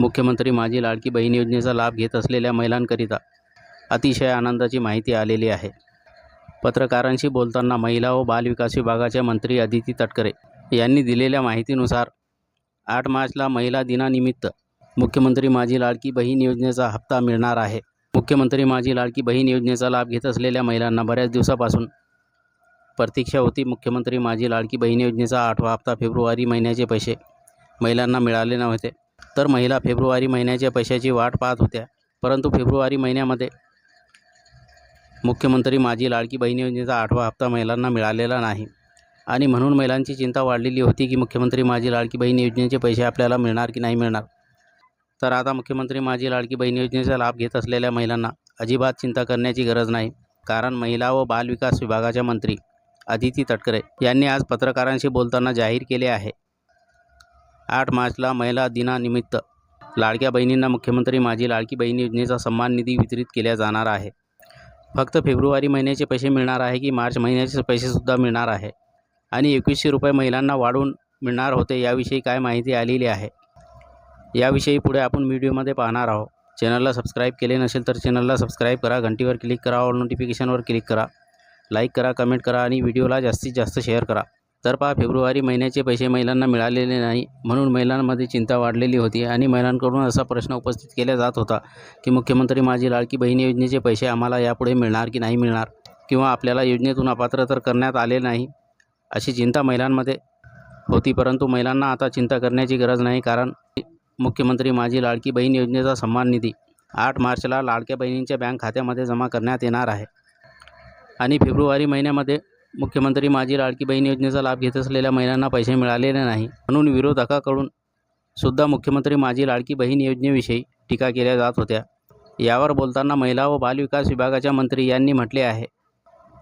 मुख्यमंत्री माझी लाडकी बहीण योजनेचा लाभ घेत असलेल्या महिलांकरिता अतिशय आनंदाची माहिती आलेली आहे. पत्रकारांशी बोलताना महिला व बालविकास विभागाच्या मंत्री अदिती तटकरे यांनी दिलेल्या माहितीनुसार आठ मार्चला महिला दिनानिमित्त मुख्यमंत्री माझी लाडकी बहीण योजनेचा हप्ता मिळणार आहे. मुख्यमंत्री माझी लाडकी बहीण योजनेचा लाभ घेत असलेल्या महिलांना बऱ्याच दिवसापासून प्रतीक्षा होती. मुख्यमंत्री माझी लाडकी बहीण योजनेचा आठवा हप्ता फेब्रुवारी महिन्याचे पैसे महिलांना मिळाले नव्हते. तर महिला फेब्रुवारी महिन्याच्या पैशाची वाट पाहत होत्या. परंतु फेब्रुवारी महिन्यामध्ये मुख्यमंत्री माझी लाडकी बहीण योजनेचा आठवा हप्ता महिलांना मिळालेला नाही. आणि म्हणून महिलांची चिंता वाढलेली होती की मुख्यमंत्री माझी लाडकी बहीण योजनेचे पैसे आपल्याला मिळणार की नाही मिळणार? तर आता मुख्यमंत्री माझी लाडकी बहीण योजनेचा लाभ घेत असलेल्या महिलांना अजिबात चिंता करण्याची गरज नाही. कारण महिला व बालविकास विभागाच्या मंत्री अदिती तटकरे यांनी आज पत्रकारांशी बोलताना जाहीर केले आहे. आठ मार्चला महिला दिनानिमित्त लाडक्या बहिणींना मुख्यमंत्री माझी लाडकी बहीण योजनेचा सन्मान निधी वितरित केला जाणार आहे. फक्त फेब्रुवारी महिन्याचे पैसे मिळणार आहे की मार्च महिन्याचे पैसेसुद्धा मिळणार आहे? आणि एकवीसशे रुपये महिलांना वाढवून मिळणार होते याविषयी काय माहिती आलेली आहे? याविषयी पुढे आपण व्हिडिओमध्ये पाहणार आहोत. चॅनलला सबस्क्राईब केले नसेल तर चॅनलला सबस्क्राईब करा घंटीवर क्लिक करा ऑल नोटिफिकेशनवर क्लिक करा लाईक करा कमेंट करा आणि व्हिडिओला जास्तीत जास्त शेअर करा. तर पहा फेब्रुवारी महिन्याचे पैसे महिलांना मिळालेले नाही म्हणून महिलांमध्ये चिंता वाढलेली होती आणि महिलांकडून असा प्रश्न उपस्थित केला जात होता की मुख्यमंत्री माझी लाडकी बहीण योजनेचे पैसे आम्हाला यापुढे मिळणार की नाही मिळणार? किंवा आपल्याला योजनेतून अपात्र तर करण्यात आले नाही? अशी चिंता महिलांमध्ये होती परंतु महिलांना आता चिंता करण्याची गरज नाही कारण मुख्यमंत्री माझी लाडकी बहीण योजनेचा सन्मान निधी आठ मार्चला लाडक्या बहिणींच्या बँक खात्यामध्ये जमा करण्यात येणार आहे. आणि फेब्रुवारी महिन्यामध्ये मुख्यमंत्री माझी लाडकी बहीण योजनेचा लाभ घेत असलेल्या महिलांना पैसे मिळालेले नाही. म्हणून विरोधकाकडून सुद्धा मुख्यमंत्री माझी लाडकी बहीण योजनेविषयी टीका केल्या जात होत्या. यावर बोलताना महिला व बालविकास विभागाच्या मंत्री यांनी म्हटले आहे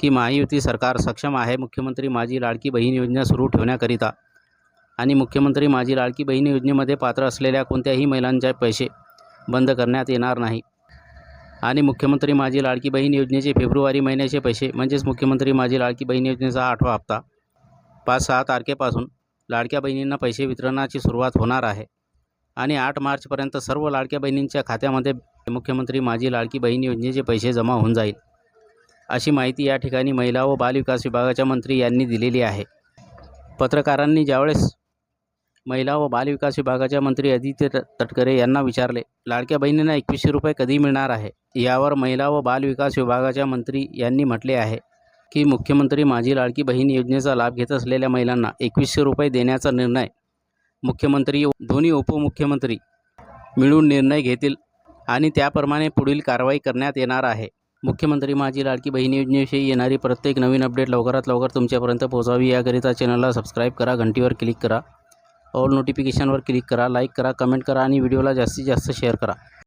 की महायुती सरकार सक्षम आहे. मुख्यमंत्री माझी लाडकी बहीण योजना सुरू ठेवण्याकरिता आणि मुख्यमंत्री माझी लाडकी बहीण योजनेमध्ये पात्र असलेल्या कोणत्याही महिलांचे पैसे बंद करण्यात येणार नाही. आणि मुख्यमंत्री माझी लाडकी बहीण योजनेचे फेब्रुवारी महिन्याचे पैसे म्हणजेच मुख्यमंत्री माझी लाडकी बहीण योजनेचा आठवा हप्ता. पाच सहा तारखेपासून लाडक्या बहिणींना पैसे वितरणाची सुरुवात होणार आहे. आणि आठ मार्चपर्यंत सर्व लाडक्या बहिणींच्या खात्यामध्ये मुख्यमंत्री माझी लाडकी बहीण योजनेचे पैसे जमा होऊन जाईल अशी माहिती या ठिकाणी महिला व बालविकास विभागाच्या मंत्री यांनी दिलेली आहे. पत्रकारांनी ज्यावेळेस महिला व बालविकास विभागाच्या मंत्री आदित्य तटकरे यांना विचारले लाडक्या बहिणींना एकवीसशे रुपये कधी मिळणार आहे? यावर महिला व बालविकास विभागाच्या मंत्री यांनी म्हटले आहे की मुख्यमंत्री माझी लाडकी बहीण योजनेचा लाभ घेत असलेल्या महिलांना एकवीसशे रुपये देण्याचा निर्णय मुख्यमंत्री दोन्ही उपमुख्यमंत्री मिळून निर्णय घेतील आणि त्याप्रमाणे पुढील कारवाई करण्यात येणार आहे. मुख्यमंत्री माझी लाडकी बहीण योजनेविषयी येणारी प्रत्येक नवीन अपडेट लवकरात लवकर तुमच्यापर्यंत पोहोचावी. याकरिता चॅनलला सबस्क्राईब करा घंटीवर क्लिक करा. ऑल नोटिफिकेशनवर क्लिक करा लाईक करा कमेंट करा आणि व्हिडिओला जास्तीत जास्त शेअर करा.